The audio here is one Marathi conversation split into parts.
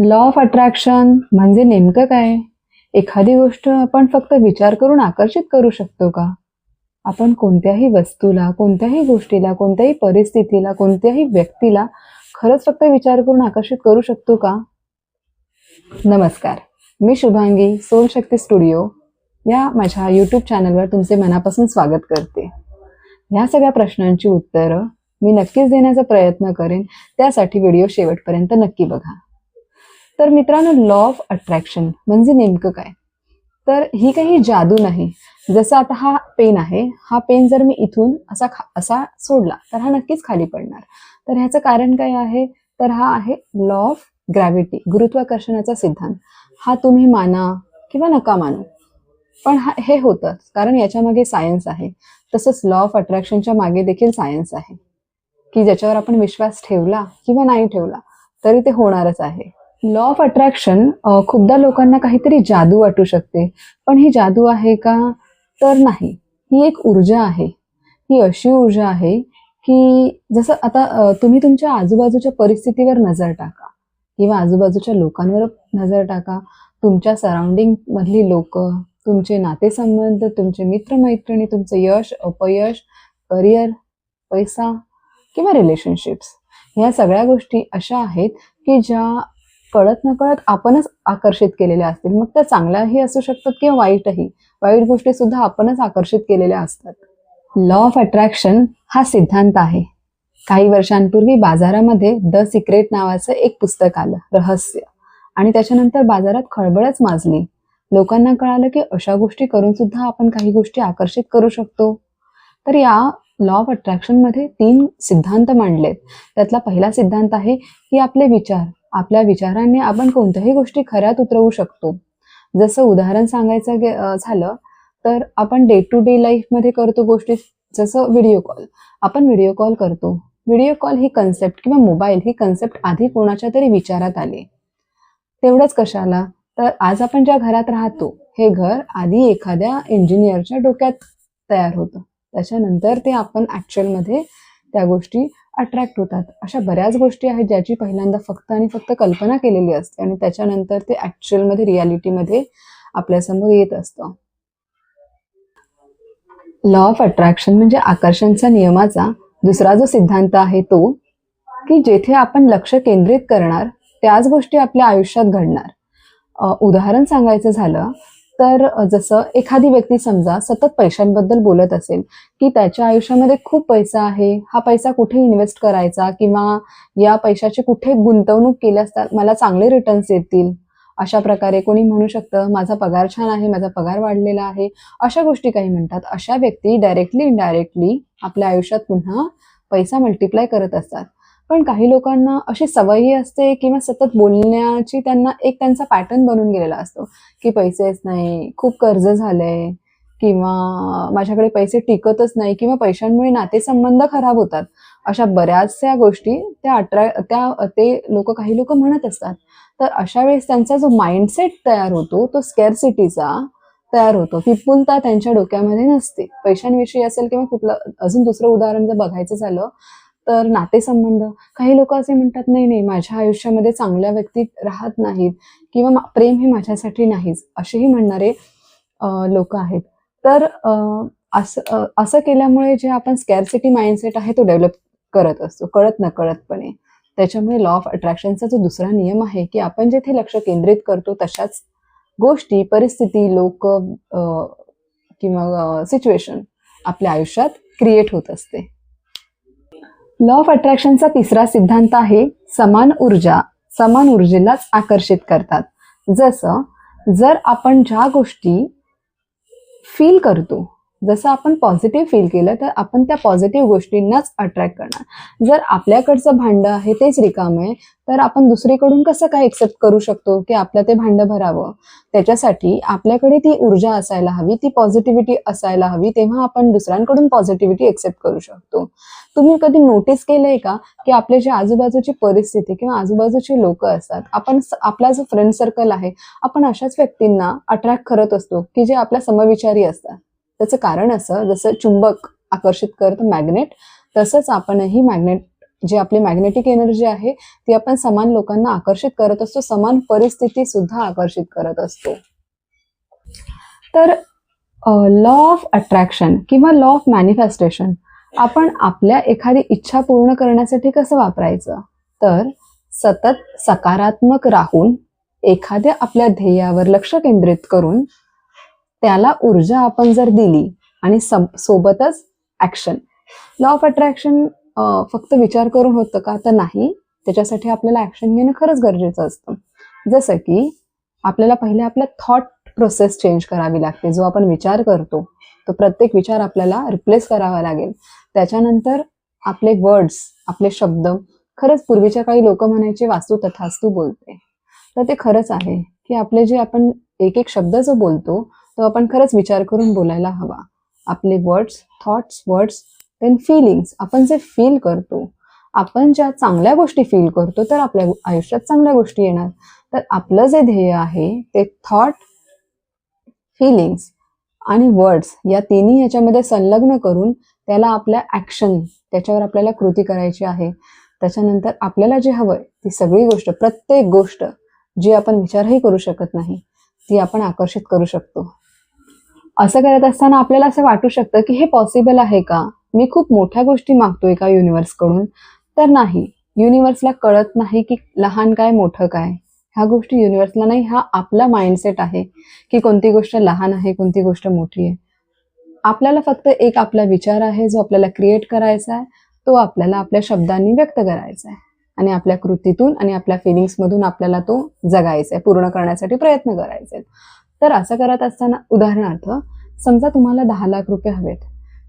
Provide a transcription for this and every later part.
लॉ ऑफ अट्रॅक्शन म्हणजे नेमकं काय? एखादी गोष्ट आपण फक्त विचार करून आकर्षित करू शकतो का? आपण कोणत्याही वस्तूला कोणत्याही गोष्टीला कोणत्याही परिस्थितीला कोणत्याही व्यक्तीला खरंच फक्त विचार करून आकर्षित करू शकतो का? नमस्कार. मी शुभांगी सोल शक्ती स्टुडिओ या माझ्या यूट्यूब चॅनलवर तुमचे मनापासून स्वागत करते. ह्या सगळ्या प्रश्नांची उत्तरं मी नक्कीच देण्याचा प्रयत्न करेन. त्यासाठी व्हिडिओ शेवटपर्यंत नक्की बघा. तर मित्रांनो लॉ ऑफ अट्रॅक्शन म्हणजे नेमकं काय? तर ही काही जादू नाही. जसं आता हा पेन आहे हा पेन जर मी इथून असा खा असा सोडला तर हा नक्कीच खाली पडणार. तर ह्याचं कारण काय आहे? तर हा आहे लॉ ऑफ ग्रॅव्हिटी गुरुत्वाकर्षणाचा सिद्धांत. हा तुम्ही माना किंवा नका मानू. पण हा हे होतं कारण याच्या मागे सायन्स आहे. तसंच लॉ ऑफ अट्रॅक्शनच्या मागे देखील सायन्स आहे. की ज्याच्यावर आपण विश्वास ठेवला किंवा नाही ठेवला तरी ते होणारच आहे. लॉ ऑफ अट्रॅक्शन खूपदा लोकांना काहीतरी जादू वाटू शकते. पण ही जादू आहे का? तर नाही. ही एक ऊर्जा आहे. ही अशी ऊर्जा आहे की जसं आता तुम्ही तुमच्या आजूबाजूच्या परिस्थितीवर नजर टाका. किंवा आजूबाजूच्या लोकांवर नजर टाका. तुमच्या सराउंडिंग मधली लोक तुमचे नातेसंबंध तुमचे मित्रमैत्रिणी तुमचं यश अपयश करिअर पैसा किंवा रिलेशनशिप्स ह्या सगळ्या गोष्टी अशा आहेत की ज्या कळत नकळत आपणच आकर्षित केलेल्या असतील. मग त्या चांगल्याही असू शकतात किंवा वाईटही. वाईट गोष्टी सुद्धा आपणच आकर्षित केलेल्या असतात. लॉ ऑफ अट्रॅक्शन हा सिद्धांत आहे. काही वर्षांपूर्वी बाजारामध्ये द सिक्रेट नावाचं एक पुस्तक आलं रहस्य. आणि त्याच्यानंतर बाजारात खळबळच माजली. लोकांना कळालं की अशा गोष्टी करून सुद्धा आपण काही गोष्टी आकर्षित करू शकतो. तर या लॉ ऑफ अट्रॅक्शनमध्ये तीन सिद्धांत मांडलेत. त्यातला पहिला सिद्धांत आहे की आपले विचार आपल्या विचारांनी आपण कोणत्याही गोष्टी खऱ्यात उतरवू शकतो. जसं उदाहरण सांगायचं झालं तर आपण डे टू डे लाईफमध्ये करतो गोष्टी जसं व्हिडिओ कॉल आपण व्हिडिओ कॉल करतो. व्हिडिओ कॉल ही कन्सेप्ट किंवा मोबाईल ही कन्सेप्ट आधी कोणाच्या तरी विचारात आली. तेवढंच कशाला? तर आज आपण ज्या घरात राहतो हे घर आधी एखाद्या इंजिनियरच्या डोक्यात तयार होतं. त्याच्यानंतर ते आपण ॲक्च्युअलमध्ये त्या गोष्टी अट्रॅक्ट होतात. अशा बऱ्याच गोष्टी आहेत ज्याची पहिल्यांदा फक्त आणि फक्त कल्पना केलेली असते आणि त्याच्यानंतर ते ॲक्च्युअलमध्ये रियालिटीमध्ये आपल्यासमोर येत असतं. लॉ ऑफ अट्रॅक्शन म्हणजे आकर्षणच्या नियमाचा दुसरा जो सिद्धांत आहे तो की जेथे आपण लक्ष केंद्रित करणार त्याच गोष्टी आपल्या आयुष्यात घडणार. उदाहरण सांगायचं झालं तर जसं एखादी व्यक्ती समजा सतत पैशांबद्दल बोलत असेल की त्याच्या आयुष्यामध्ये खूप पैसा आहे हा पैसा कुठे इन्व्हेस्ट करायचा किंवा या पैशाची कुठे गुंतवणूक केल्यास मला चांगले रिटर्न्स येतील? अशा प्रकारे कोणी म्हणू शकतं माझा पगार छान आहे माझा पगार वाढलेला आहे. अशा गोष्टी काही म्हणतात. अशा व्यक्ती डायरेक्टली इनडायरेक्टली आपल्या आयुष्यात पुन्हा पैसा मल्टिप्लाय करत असतात. पण काही लोकांना अशी सवयी असते किंवा सतत बोलण्याची त्यांना एक त्यांचा पॅटर्न बनून गेलेला असतो की पैसेच नाही खूप कर्ज झालंय किंवा माझ्याकडे पैसे टिकतच नाही किंवा पैशांमुळे नातेसंबंध खराब होतात. अशा बऱ्याचशा गोष्टी त्या अट्रॅ त्या ते लोक काही लोक म्हणत असतात. तर अशा वेळेस त्यांचा जो माइंडसेट तयार होतो तो स्केअरसिटीचा तयार होतो. विपुलता त्यांच्या डोक्यामध्ये नसते. पैशांविषयी असेल किंवा कुठलं अजून दुसरं उदाहरण जर बघायचं झालं तर नातेसंबंध. काही लोक असे म्हणतात नाही नाही माझ्या आयुष्यामध्ये चांगल्या व्यक्ती राहत नाहीत किंवा प्रेम हे माझ्यासाठी नाहीच असेही म्हणणारे लोक आहेत. तर असं असं केल्यामुळे जे आपण स्कॅरसिटी माइंडसेट आहे तो डेव्हलप करत असतो कळत नकळतपणे. त्याच्यामुळे लॉ ऑफ अट्रॅक्शनचा जो दुसरा नियम आहे की आपण जेथे लक्ष केंद्रित करतो तशाच गोष्टी परिस्थिती लोक किंवा सिच्युएशन आपल्या आयुष्यात क्रिएट होत असते. लॉ ऑफ अट्रॅक्शनचा तिसरा सिद्धांत आहे समान ऊर्जा समान ऊर्जेलाच आकर्षित करतात. जसं जर आपण ज्या गोष्टी फील करतो जसं आपण पॉझिटिव्ह फील केलं तर आपण त्या पॉझिटिव्ह गोष्टींनाच अट्रॅक्ट करणार. जर आपल्याकडचं भांडं आहे तेच रिकाम आहे तर आपण दुसरीकडून कसं काय एक्सेप्ट करू शकतो की आपलं ते भांडं भरावं? त्याच्यासाठी आपल्याकडे ती ऊर्जा असायला हवी ती पॉझिटिव्हिटी असायला हवी तेव्हा आपण दुसऱ्यांकडून पॉझिटिव्हिटी एक्सेप्ट करू शकतो. तुम्ही कधी नोटीस केलंय का की आपले जे आजूबाजूची परिस्थिती किंवा आजूबाजूचे लोक असतात आपण आपला जो फ्रेंड सर्कल आहे आपण अशाच व्यक्तींना अट्रॅक्ट करत असतो की जे आपल्या समविचारी असतात? त्याचं कारण असं जसं चुंबक आकर्षित करतं मॅग्नेट तसंच आपणही मॅग्नेट जी आपली मॅग्नेटिक एनर्जी आहे ती आपण समान लोकांना आकर्षित करत असतो समान परिस्थिती सुद्धा आकर्षित करत असतो. तर लॉ ऑफ अट्रॅक्शन किंवा लॉ ऑफ मॅनिफेस्टेशन आपण आपल्या एखादी इच्छा पूर्ण करण्यासाठी कसं वापरायचं? तर सतत सकारात्मक राहून एखाद्या आपल्या ध्येयावर लक्ष केंद्रित करून त्याला ऊर्जा आपण जर दिली आणि सोबतच ऍक्शन लॉ ऑफ अट्रॅक्शन फक्त विचार करून होतं का? तर नाही. त्याच्यासाठी आपल्याला ऍक्शन घेणं खरंच गरजेचं असतं. जसं की आपल्याला पहिले आपल्या थॉट प्रोसेस चेंज करावी लागते. जो आपण विचार करतो तो प्रत्येक विचार आपल्याला रिप्लेस करावा लागेल. त्याच्यानंतर आपले वर्ड्स आपले शब्द खरंच पूर्वीच्या काही लोक म्हणायचे वास्तू तथास्तू बोलते. तर ते खरंच आहे की आपले जे आपण एक एक शब्द जो बोलतो तो आपण खरंच विचार करून बोलायला हवा. आपले words thoughts words then feelings आपण जे फील करतो आपण ज्या चांगल्या गोष्टी फील करतो तर आपल्या आयुष्यात चांगल्या गोष्टी येणार. तर आपलं जे ध्येय आहे ते थॉट फिलिंग्स आणि वर्ड्स या तिन्ही याच्यामध्ये संलग्न करून त्याला आपल्या ऍक्शन त्याच्यावर आपल्याला कृती करायची आहे. त्याच्यानंतर आपल्याला जे हवंय ती सगळी गोष्ट प्रत्येक गोष्ट जी आपण विचारही करू शकत नाही ती आपण आकर्षित करू शकतो. असं करत असताना आपल्याला असं वाटू शकतं की हे पॉसिबल आहे का? मी खूप मोठ्या गोष्टी मागतोय का युनिव्हर्सकडून तर नाही. युनिव्हर्सला कळत नाही की लहान काय मोठं काय. ह्या गोष्टी युनिव्हर्सला नाही हा आपला माइंडसेट आहे की कोणती गोष्ट लहान आहे कोणती गोष्ट मोठी आहे. आपल्याला फक्त एक आपला विचार आहे जो आपल्याला क्रिएट करायचा आहे तो आपल्याला आपल्या शब्दांनी व्यक्त करायचा आहे. आणि आपल्या कृतीतून आणि आपल्या फिलिंग्समधून आपल्याला तो जगायचा आहे पूर्ण करण्यासाठी प्रयत्न करायचे आहे. तर असं करत असताना उदाहरणार्थ समजा तुम्हाला दहा लाख रुपये हवेत.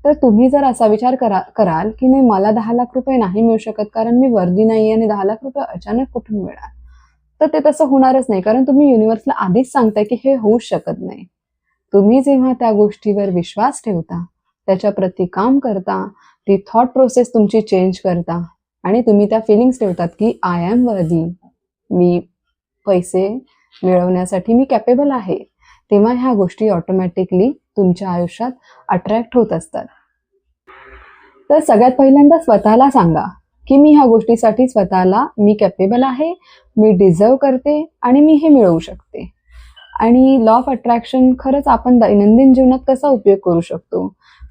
तर तुम्ही जर असा विचार करा कराल की नाही मला दहा लाख रुपये नाही मिळू शकत कारण मी वर्दी नाही आणि दहा लाख रुपये अचानक कुठून मिळणार? तर ते तसं होणारच नाही कारण तुम्ही युनिव्हर्सला आधीच सांगताय की हे होऊ शकत नाही. तुम्ही जेव्हा त्या गोष्टीवर विश्वास ठेवता त्याच्या प्रती काम करता ती थॉट प्रोसेस तुमची चेंज करता आणि तुम्ही त्या फिलिंग्स ठेवतात की आय एम वर्दी मी पैसे मिळवण्यासाठी मी कॅपेबल आहे. तेव्हा ह्या गोष्टी ऑटोमॅटिकली तुमच्या आयुष्यात अट्रॅक्ट होत असतात. तर सगळ्यात पहिल्यांदा स्वतःला सांगा की मी ह्या गोष्टीसाठी स्वतःला मी कॅपेबल आहे मी डिझर्व करते आणि मी हे मिळवू शकते. आणि लॉ ऑफ अट्रॅक्शन खरंच आपण दैनंदिन जीवनात कसा उपयोग करू शकतो?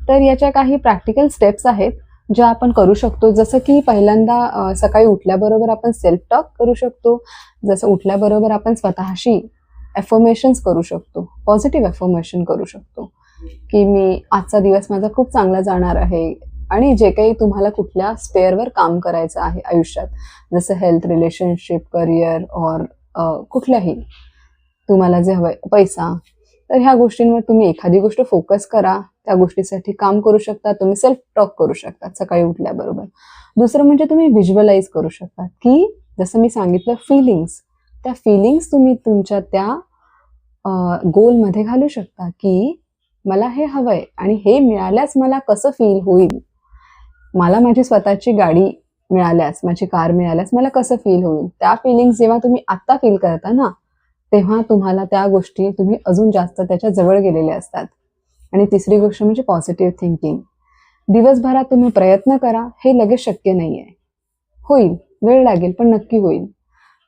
तर याच्या काही प्रॅक्टिकल स्टेप्स आहेत ज्या आपण करू शकतो. जसं की पहिल्यांदा सकाळी उठल्याबरोबर आपण सेल्फ टॉक करू शकतो. जसं उठल्याबरोबर आपण स्वतःशी ॲफर्मेशन्स करू शकतो. पॉझिटिव्ह ॲफर्मेशन करू शकतो. की मी आजचा दिवस माझा खूप चांगला जाणार आहे आणि जे काही तुम्हाला कुठल्या स्पेअरवर काम करायचं आहे आयुष्यात जसं हेल्थ रिलेशनशिप करिअर ऑर कुठल्याही तुम्हाला जे हवंय पैसा तर ह्या गोष्टींवर तुम्ही एखादी गोष्ट फोकस करा. त्या गोष्टीसाठी काम करू शकता. तुम्ही सेल्फ टॉक करू शकता सकाळी उठल्याबरोबर. दुसरं म्हणजे तुम्ही व्हिज्युअलाइज करू शकता की जसं मी सांगितलं फिलिंग्स त्या फिलिंग्स तुम्ही तुमच्या त्या गोलमध्ये घालू शकता की मला हे हवंय आणि हे मिळाल्यास मला कसं फील होईल? मला माझी स्वतःची गाडी मिळाल्यास माझी कार मिळाल्यास मला कसं फील होईल? त्या फिलिंग्स जेव्हा तुम्ही आत्ता फील करता ना तेव्हा तुम्हाला त्या गोष्टी तुम्ही अजून जास्त त्याच्याजवळ गेलेले असतात. आणि तिसरी गोष्ट म्हणजे पॉझिटिव्ह थिंकिंग दिवसभरात तुम्ही प्रयत्न करा हे लगेच शक्य नाही आहे होईल वेळ लागेल पण नक्की होईल.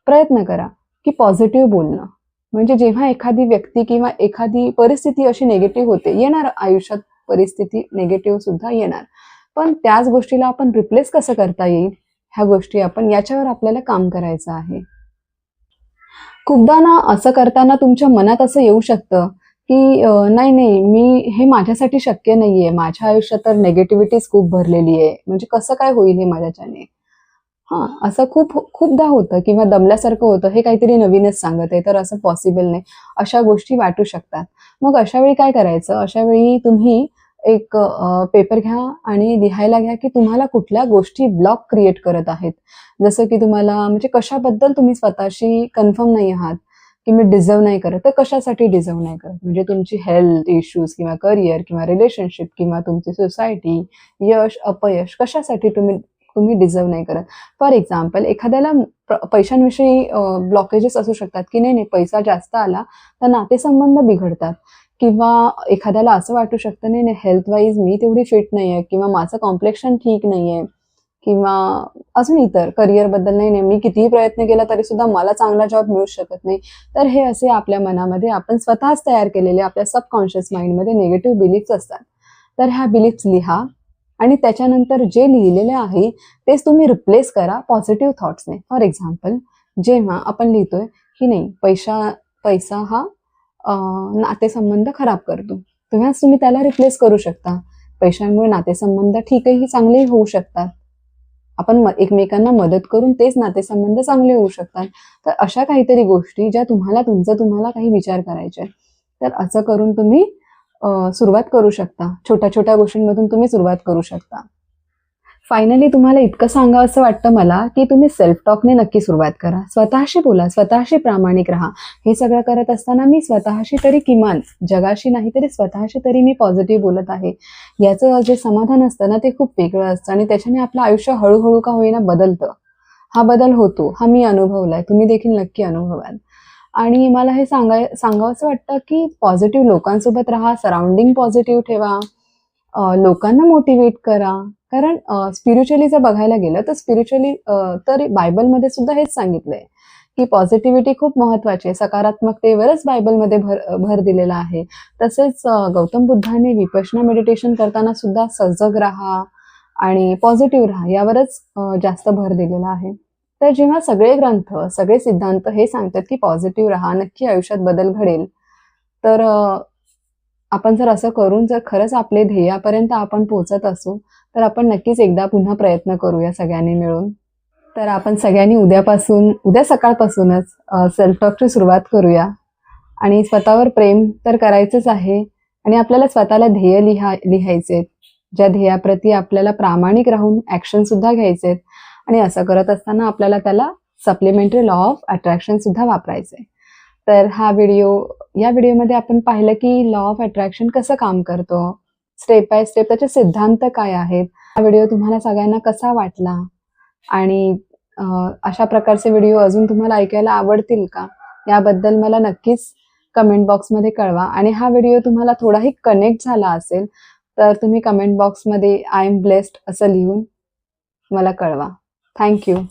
प्रयत्न करा. की पॉझिटिव्ह बोलणं. म्हणजे जेव्हा एखादी व्यक्ती किंवा एखादी परिस्थिती अशी निगेटिव्ह होते येणार आयुष्यात परिस्थिती निगेटिव्ह सुद्धा येणार. पण त्याच गोष्टीला आपण रिप्लेस कसं करता येईल? ह्या गोष्टी आपण याच्यावर आपल्याला काम करायचं आहे. खूपदा ना असं करताना तुमच्या मनात असं येऊ शकतं की नाही नाही मी हे माझ्यासाठी शक्य नाहीये. माझ्या आयुष्यात तर नेगेटिव्हिटीज खूप भरलेली आहे. म्हणजे कसं काय होईल हे माझ्याच्याने? हा असं खूप खूपदा होतं किंवा दमल्यासारखं होतं हे काहीतरी नवीनच सांगत आहे तर असं पॉसिबल नाही. अशा गोष्टी वाटू शकतात. मग अशा वेळी काय करायचं? अशा वेळी तुम्ही एक पेपर घ्या आणि लिहायला घ्या की तुम्हाला कुठल्या गोष्टी ब्लॉक क्रिएट करत आहेत. जसं की तुम्हाला म्हणजे कशाबद्दल तुम्ही स्वतःशी कन्फर्म नाही आहात की मी डिझर्व नाही करत तर कशासाठी डिझर्व नाही करत? म्हणजे तुमची हेल्थ इश्यूज किंवा करिअर किंवा रिलेशनशिप किंवा तुमची सोसायटी यश अपयश कशासाठी तुम्ही तुम्ही डिझर्व नाही करत. फॉर एक्झाम्पल एखाद्याला पैशांविषयी ब्लॉकेजेस असू शकतात की नाही नाही पैसा जास्त आला तर नातेसंबंध बिघडतात. किंवा एखाद्याला असं वाटू शकतं नाही नाही हेल्थ वाईज मी तेवढी फिट नाही आहे किंवा माझं कॉम्प्लेक्शन ठीक नाही आहे किंवा अजून इतर करिअरबद्दल नाही नाही मी कितीही प्रयत्न केला तरी सुद्धा मला चांगला जॉब मिळू शकत नाही. तर हे असे आपल्या मनामध्ये आपण स्वतःच तयार केलेले आपल्या सबकॉन्शियस माइंडमध्ये निगेटिव्ह बिलीफ्स असतात. तर ह्या बिलीफ्स लिहा. आणि त्याच्यानंतर जे लिहिलेले आहे तेच तुम्ही रिप्लेस करा पॉझिटिव्ह थॉट्सने फॉर एक्झाम्पल जेव्हा आपण लिहितोय की नाही पैसा पैसा हा नातेसंबंध खराब करतो. तेव्हाच तुम्ही त्याला रिप्लेस करू शकता. पैशांमुळे नातेसंबंध ठीकही चांगलेही होऊ शकतात. आपण एकमेकांना मदत करून तेच नातेसंबंध चांगले होऊ शकतात. तर अशा काहीतरी गोष्टी ज्या तुम्हाला तुमचं तुम्हाला काही विचार करायचे तर असं करून तुम्ही सुरुवात करू शकता. छोट्या छोट्या गोष्टींमधून तुम्ही सुरुवात करू शकता. फायनली तुम्हाला इतकं सांगा असं वाटतं मला की तुम्ही सेल्फ टॉकने नक्की सुरुवात करा. स्वतःशी बोला स्वतःशी प्रामाणिक राहा. हे सगळं करत असताना मी स्वतःशी तरी किमान जगाशी नाही तरी स्वतःशी तरी मी पॉझिटिव्ह बोलत आहे. याचं जे समाधान असतं ना ते खूप वेगळं असतं आणि त्याच्याने आपलं आयुष्य हळूहळू का होईना बदलतं. हा बदल होतो. हा मी अनुभवलाय. तुम्ही देखील नक्की अनुभवाल. आणि मला हे सांगाय सांगावंसं वाटतं की पॉझिटिव्ह लोकांसोबत राहा सराउंडिंग पॉझिटिव्ह ठेवा. लोकांना मोटिवेट करा. कारण स्पिरिच्युअली जर बघायला गेलं तर स्पिरिच्युअली तर बायबलमध्ये सुद्धा हेच सांगितलंय की पॉझिटिव्हिटी खूप महत्वाची आहे. सकारात्मकतेवरच बायबलमध्ये भर भर दिलेला आहे. तसेच गौतम बुद्धाने विपशना मेडिटेशन करताना सुद्धा सजग राहा आणि पॉझिटिव्ह राहा. यावरच जास्त भर दिलेला आहे. तर जेव्हा सगळे ग्रंथ सगळे सिद्धांत हे सांगतात की पॉझिटिव्ह राहा नक्की आयुष्यात बदल घडेल तर आपण जर असं करून जर खरंच आपले ध्येयापर्यंत आपण पोहोचत असू तर आपण नक्कीच एकदा पुन्हा प्रयत्न करूया सगळ्यांनी मिळून. तर आपण सगळ्यांनी उद्यापासून उद्या सकाळपासूनच सेल्फ टॉकची सुरुवात करूया. आणि स्वतःवर प्रेम तर करायचंच आहे आणि आपल्याला स्वतःला ध्येय लिहा लिहायचे ज्या ध्येयाप्रती आपल्याला प्रामाणिक राहून ॲक्शनसुद्धा घ्यायचे आहेत आणि असं करत असताना आपल्याला त्याला सप्लिमेंटरी लॉ ऑफ अट्रॅक्शन सुद्धा वापरायचे तर हा व्हिडिओ या व्हिडिओमध्ये आपण पाहिलं की लॉ ऑफ अट्रॅक्शन कसं काम करतो? स्टेप बाय स्टेप त्याचे सिद्धांत काय आहेत? हा व्हिडिओ तुम्हाला सगळ्यांना कसा वाटला? आणि अशा प्रकारचे व्हिडिओ अजून तुम्हाला ऐकायला आवडतील का? याबद्दल मला नक्कीच कमेंट बॉक्समध्ये कळवा. आणि हा व्हिडिओ तुम्हाला थोडाही कनेक्ट झाला असेल तर तुम्ही कमेंट बॉक्समध्ये आय एम ब्लेस्ड असं लिहून मला कळवा. Thank you.